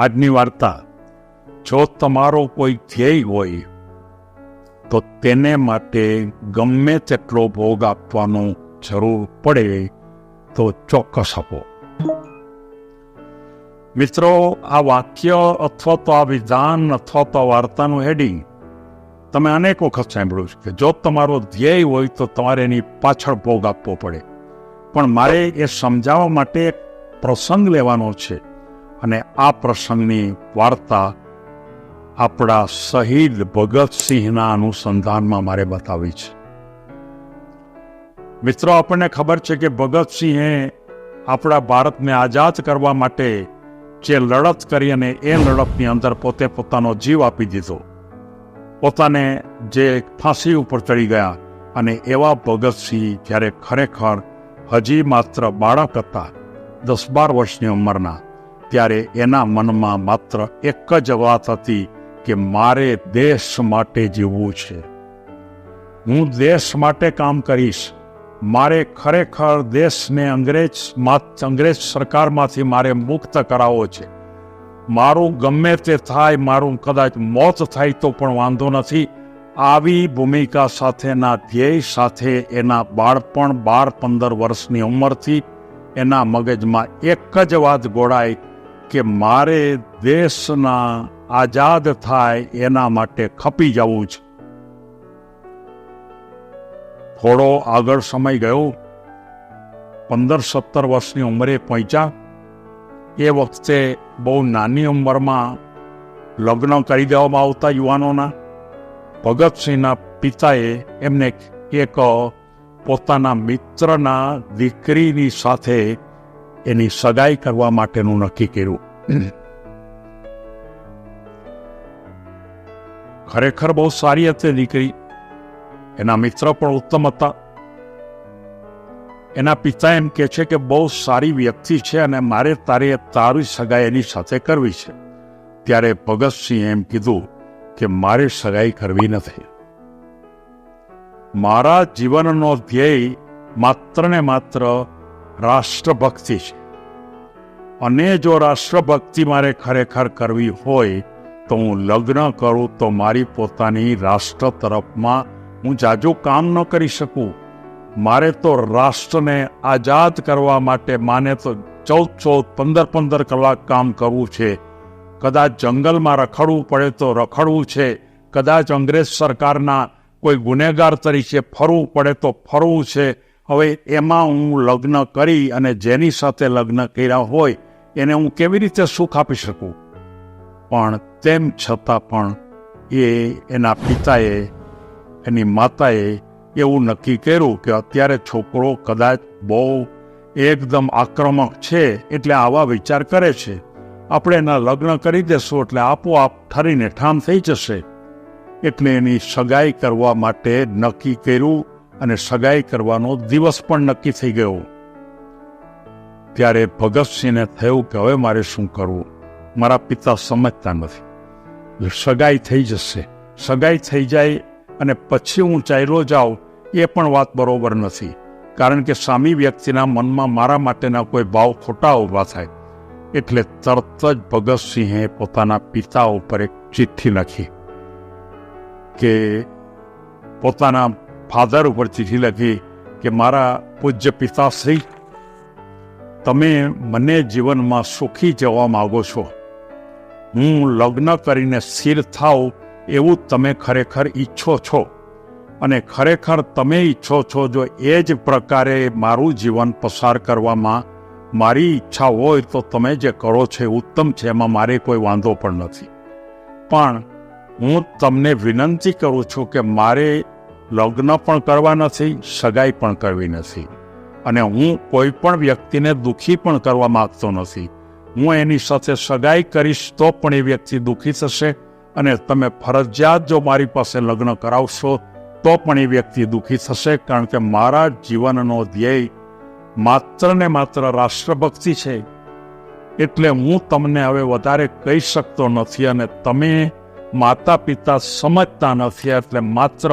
આજની વાર્તા, જો તમારો કોઈ ધ્યેય હોય, તો તેને માટે ગમે તેટલો ભોગ આપવાનો જરૂર પડે તો ચોક્કસ આપો. મિત્રો, આ વાક્ય અથવા તો આ વિધાન અથવા તો વાર્તાનું હેડિંગ તમે અનેક વખત સાંભળ્યું છે કે જો તમારો ધ્યેય હોય તો તમારે એની પાછળ ભોગ આપવો પડે. પણ મારે એ સમજાવવા માટે પ્રસંગ લેવાનો છે. અને આ પ્રસંગની વાર્તા આપણા શહીદ ભગતસિંહના અનુસંધાનમાં મારે બતાવી છે. મિત્રો, આપણને ખબર છે કે ભગતસિંહે આપણા ભારતને આઝાદ કરવા માટે જે લડત કરી અને એ લડતની અંદર પોતે પોતાનો જીવ આપી દીધો. પોતાને જે ફાંસી ઉપર ચડી ગયા અને એવા ભગતસિંહ જ્યારે ખરેખર હજી માત્ર બાળક હતા, દસ બાર વર્ષની ઉંમરના ત્યારે એના મનમાં માત્ર એક જ વાત હતી કે મારે દેશ માટે જીવવું છે. હું દેશ માટે કામ કરીશ. મારે ખરેખર દેશને અંગ્રેજ અંગ્રેજ સરકારમાંથી મારે મુક્ત કરાવવો છે. મારું ગમે તે થાય, મારું કદાચ મોત થાય તો પણ વાંધો નથી. આવી ભૂમિકા સાથેના ધ્યેય સાથે એના બાળપણ બાર પંદર વર્ષની ઉંમરથી એના મગજમાં એક જ વાત ગોળાય કે મારે દેશના આઝાદ થાય એના માટે ખપી જવું છે. થોડો આગળ સમય ગયો. પંદર સત્તર વર્ષની ઉંમરે પહોંચ્યા. એ વખતે બહુ નાની ઉંમરમાં લગ્ન કરી દેવામાં આવતા યુવાનોના. ભગતસિંહના પિતાએ એમને એક પોતાના મિત્રના દીકરીની સાથે એની સગાઈ કરવા માટેનું નક્કી કર્યું. ખરેખર બહુ સારી હતી દીકરી. એના મિત્ર પણ ઉત્તમ હતા. એના પિતા એમ કે છે કે બહુ સારી વ્યક્તિ છે અને મારે તારે તારી સગાઈ એની સાથે કરવી છે. ત્યારે ભગતસિંહ એમ કીધું કે મારે સગાઈ કરવી નથી. મારા જીવનનો ધ્યેય માત્ર ને માત્ર રાષ્ટ્રભક્તિ છે. અને જો રાષ્ટ્રભક્તિ મારે ખરેખર કરવી હોય, તો હું લગ્ન કરું તો મારી પોતાની રાષ્ટ્ર તરફમાં હું જાજુ કામ ન કરી શકું. મારે તો રાષ્ટ્રને આઝાદ કરવા માટે માને તો ચૌદ ચૌદ પંદર પંદર કલાક કામ કરવું છે. કદાચ જંગલમાં રખડવું પડે તો રખડવું છે. કદાચ અંગ્રેજ સરકારના કોઈ ગુનેગાર તરીકે ફરવું પડે તો ફરવું છે. હવે એમાં હું લગ્ન કરી અને જેની સાથે લગ્ન કર્યા હોય, એને હું કેવી રીતે સુખ આપી શકું? પણ તેમ છતાં પણ એ એના પિતાએ, એની માતાએ એવું નક્કી કર્યું કે અત્યારે છોકરો કદાચ બહુ એકદમ આક્રમક છે એટલે આવા વિચાર કરે છે. આપણે એના લગ્ન કરી દેશું એટલે આપોઆપ ઠરીને ઠામ થઈ જશે. એટલે એની સગાઈ કરવા માટે નક્કી કર્યું અને સગાઈ કરવાનો દિવસ પણ નક્કી થઈ ગયો. ત્યારે ભગતસિંહને થયું કે હવે મારે શું કરવું? મારા પિતા સમજતા નથી. સગાઈ થઈ જશે. સગાઈ થઈ જાય અને પછી હું ચાલ્યો જાઉં એ પણ વાત બરોબર નથી. કારણ કે સામી વ્યક્તિના મનમાં મારા માટેના કોઈ ભાવ ખોટા ઊભા થાય. એટલે તરત જ ભગતસિંહે પોતાના પિતા ઉપર એક ચિઠ્ઠી લખી કે પોતાના ફાધર ઉપર ચિઠ્ઠી લખી કે, મારા પૂજ્ય પિતાશ્રી, તમે મને જીવનમાં સુખી જવા માગો છો. હું લગ્ન કરીને સ્થિર થાવ એવું તમે ખરેખર ઈચ્છો છો. અને ખરેખર તમે ઈચ્છો છો જો એ જ પ્રકારે મારું જીવન પસાર કરવામાં મારી ઈચ્છા હોય તો તમે જે કરો છો એ ઉત્તમ છે, એમાં મારે કોઈ વાંધો પણ નથી. પણ હું તમને વિનંતી કરું છું કે મારે લગ્ન પણ કરવા નથી, સગાઈ પણ કરવી નથી. અને હું કોઈ પણ વ્યક્તિને દુઃખી પણ કરવા માગતો નથી. હું એની સાથે સગાઈ કરીશ તો પણ એ વ્યક્તિ દુઃખી થશે અને તમે ફરજિયાત જો મારી પાસે લગ્ન કરાવશો તો પણ એ વ્યક્તિ દુઃખી થશે કારણ કે મારા જીવનનો ધ્યેય માત્ર ને માત્ર રાષ્ટ્રભક્તિ છે. એટલે હું તમને હવે વધારે કહી શકતો નથી અને તમે માતા પિતા સમજતા નથી, એટલે માત્ર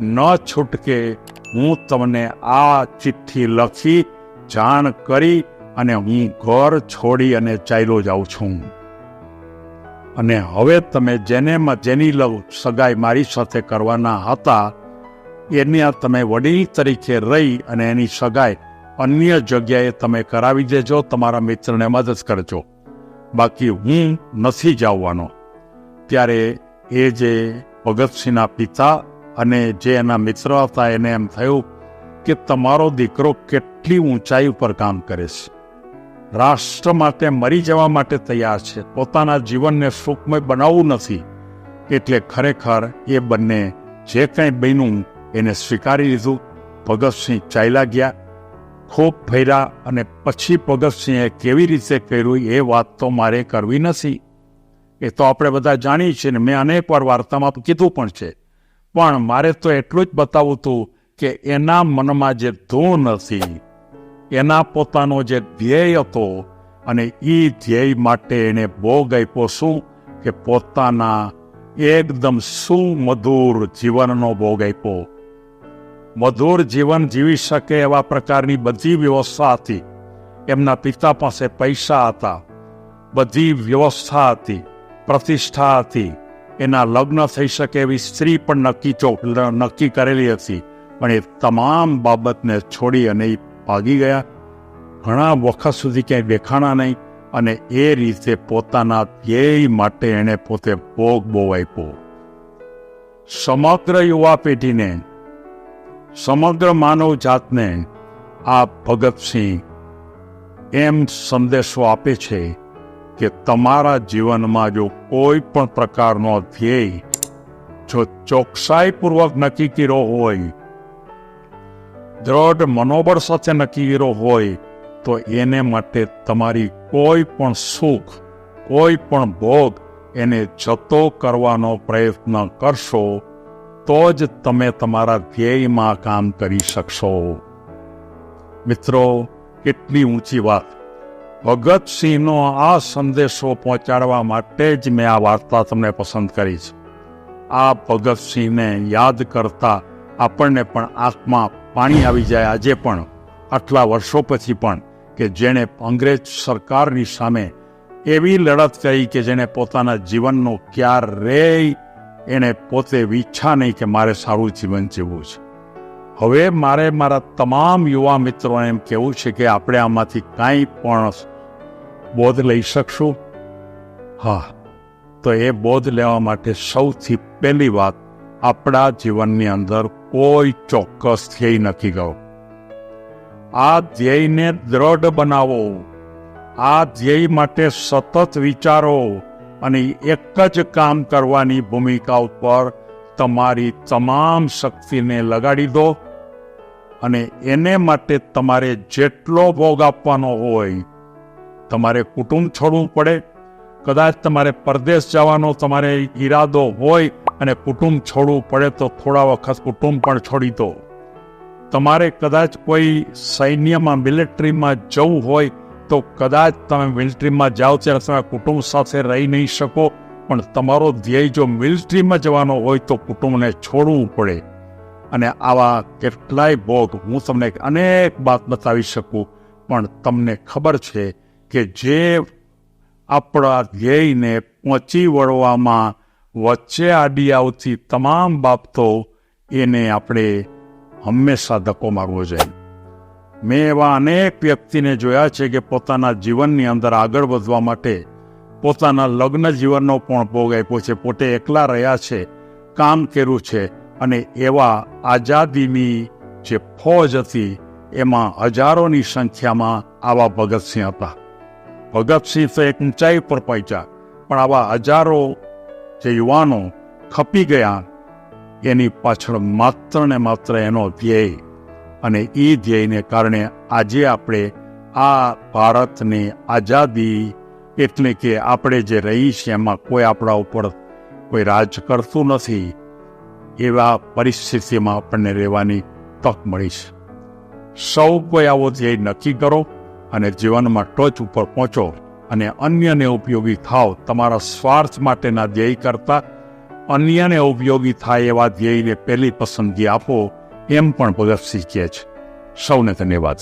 ન છૂટકે હું તમને આ ચિઠ્ઠી લખી જાણ કરી અને હું ઘર છોડી અને ચાલ્યો જાઉં છું. અને હવે તમે જેને જેની સગાઈ મારી સાથે કરવાના હતા, એની તમે વડીલ તરીકે રહી અને એની સગાઈ અન્ય જગ્યાએ તમે કરાવી દેજો, તમારા મિત્રને મદદ કરજો. બાકી હું નથી જાવવાનો. ત્યારે એ જે ભગતસિંહના પિતા અને જે એના મિત્ર હતા એને એમ થયું કે તમારો દીકરો કેટલી ઊંચાઈ ઉપર કામ કરે છે. રાષ્ટ્ર માટે મરી જવા માટે તૈયાર છે. પોતાના જીવનને સુખમય બનાવવું નથી. એટલે ખરેખર એ બંને જે કંઈ બન્યું એને સ્વીકારી લીધું. ભગતસિંહ ચાલ્યા ગયા. ખૂબ ફર્યા અને પછી ભગતસિંહે કેવી રીતે કર્યું એ વાત તો મારે કરવી નથી. એ તો આપણે બધા જાણીએ છીએ ને મેં અનેક વાર વાર્તામાં કીધું પણ છે. પણ મારે તો એટલું જ બતાવવું હતું કે એના મનમાં જે ધૂન હતી, એના પોતાનો જે ધ્યેય હતો અને એ ધ્યેય માટે એને ભોગ આપ્યો શું કે પોતાના એકદમ સુમધુર જીવનનો ભોગ આપ્યો. મધુર જીવન જીવી શકે એવા પ્રકારની બધી વ્યવસ્થા હતી. એમના પિતા પાસે પૈસા હતા. બધી વ્યવસ્થા હતી, પ્રતિષ્ઠા હતી. એના લગ્ન થઈ શકે એવી સ્ત્રી પણ નક્કી ચો નક્કી કરેલી હતી. પણ એ તમામ બાબતને છોડી અને એ ભાગી ગયા. ઘણા વખત સુધી ક્યાંય દેખાણા નહીં અને એ રીતે પોતાના ધ્યેય માટે એણે પોતે ભોગ બહુ આપ્યો. સમગ્ર યુવા પેઢીને, સમગ્ર માનવ જાતને આ ભગતસિંહ એમ સંદેશો આપે છે કે તમારા જીવનમાં જો કોઈ પણ પ્રકારનો ધ્યેય જો ચોકસાઈપૂર્વક નક્કી કર્યો હોય, દ્રઢ મનોબળ સાથે નક્કી કર્યો હોય, તો એને માટે તમારી કોઈ પણ સુખ, કોઈ પણ ભોગ એને જતો કરવાનો પ્રયત્ન કરશો, તો જ તમે તમારા ધ્યેયમાં કામ કરી શકશો. મિત્રો, કેટલી ઊંચી વાત. ભગતસિંહનો આ સંદેશો પહોંચાડવા માટે જ મેં આ વાર્તા તમને પસંદ કરી છે. આ ભગતસિંહને યાદ કરતા આપણને પણ આંખમાં પાણી આવી જાય આજે પણ, આટલા વર્ષો પછી પણ, કે જેણે અંગ્રેજ સરકારની સામે એવી લડત કરી કે જેણે પોતાના જીવનનો ક્યારેય એણે પોતે ઈચ્છા નહીં કે મારે સારું જીવન જીવવું છે. હવે મારે મારા તમામ યુવા મિત્રોને એમ કહેવું છે કે આપણે આમાંથી કાંઈ પણ બોધ લઈ શકશું? હા, તો એ બોધ લેવા માટે સૌથી પહેલી વાત, આપણા જીવનની અંદર કોઈ ચોક્કસ ધ્યેય નથી ગયો. આ ધ્યેયને દ્રઢ બનાવો. આ ધ્યેય માટે સતત વિચારો અને એક જ કામ કરવાની ભૂમિકા ઉપર તમારી તમામ શક્તિને લગાડી દો અને એને માટે તમારે જેટલો ભોગ આપવાનો હોય તમારે કુટુંબ છોડવું પડે. કદાચ તમારે પરદેશ જવાનો, તમારે ઈરાદો હોય અને કુટુંબ છોડવું પડે તો થોડા વખત કુટુંબ પણ છોડી દો. તમારે કદાચ કોઈ સૈન્યમાં, મિલિટરીમાં જવું હોય તો કદાચ તમે મિલિટરીમાં જાઓ ત્યારે તમે કુટુંબ સાથે રહી નહીં શકો. પણ તમારો ધ્યેય જો મિલિટરીમાં જવાનો હોય તો કુટુંબને છોડવું પડે. અને આવા કેટલાય ભોગ હું તમને અનેક વાત બતાવી શકું. પણ તમને ખબર છે કે જે આપણા ધ્યેયને પહોંચી વળવામાં વચ્ચે આડી આવતી તમામ બાબતો એને આપણે હંમેશા ધક્કો મારવો જોઈએ. મેં એવા અનેક વ્યક્તિને જોયા છે કે પોતાના જીવનની અંદર આગળ વધવા માટે પોતાના લગ્ન જીવનનો પણ ભોગ આપ્યો છે. પોતે એકલા રહ્યા છે, કામ કર્યું છે અને એવા આઝાદીની જે ફોજ હતી, એમાં હજારોની સંખ્યામાં આવા ભગતસિંહ હતા. ભગતસિંહ તો એક ઊંચાઈ પર પહોંચ્યા, પણ આવા હજારો જે યુવાનો ખપી ગયા, એની પાછળ માત્ર ને માત્ર એનો ધ્યેય અને એ ધ્યેયને કારણે આજે આપણે આ ભારતની આઝાદી એટલે કે આપણે જે રહી છીએ એમાં કોઈ આપણા ઉપર કોઈ રાજ કરતું નથી, એવા પરિસ્થિતિમાં આપણને રહેવાની તક મળી છે. સૌ કોઈ આવો ધ્યેય નક્કી કરો. અને જીવનમાં ટોચ ઉપર પહોંચો અને અન્યને ઉપયોગી થાવ તમારા સ્વાર્થ માટેના ધ્યેય કરતા અન્યને ઉપયોગી થાય એવા ધ્યેયને પહેલી પસંદગી આપો, એમ પણ ભગતસિંહ કહે છે. સૌને ધન્યવાદ.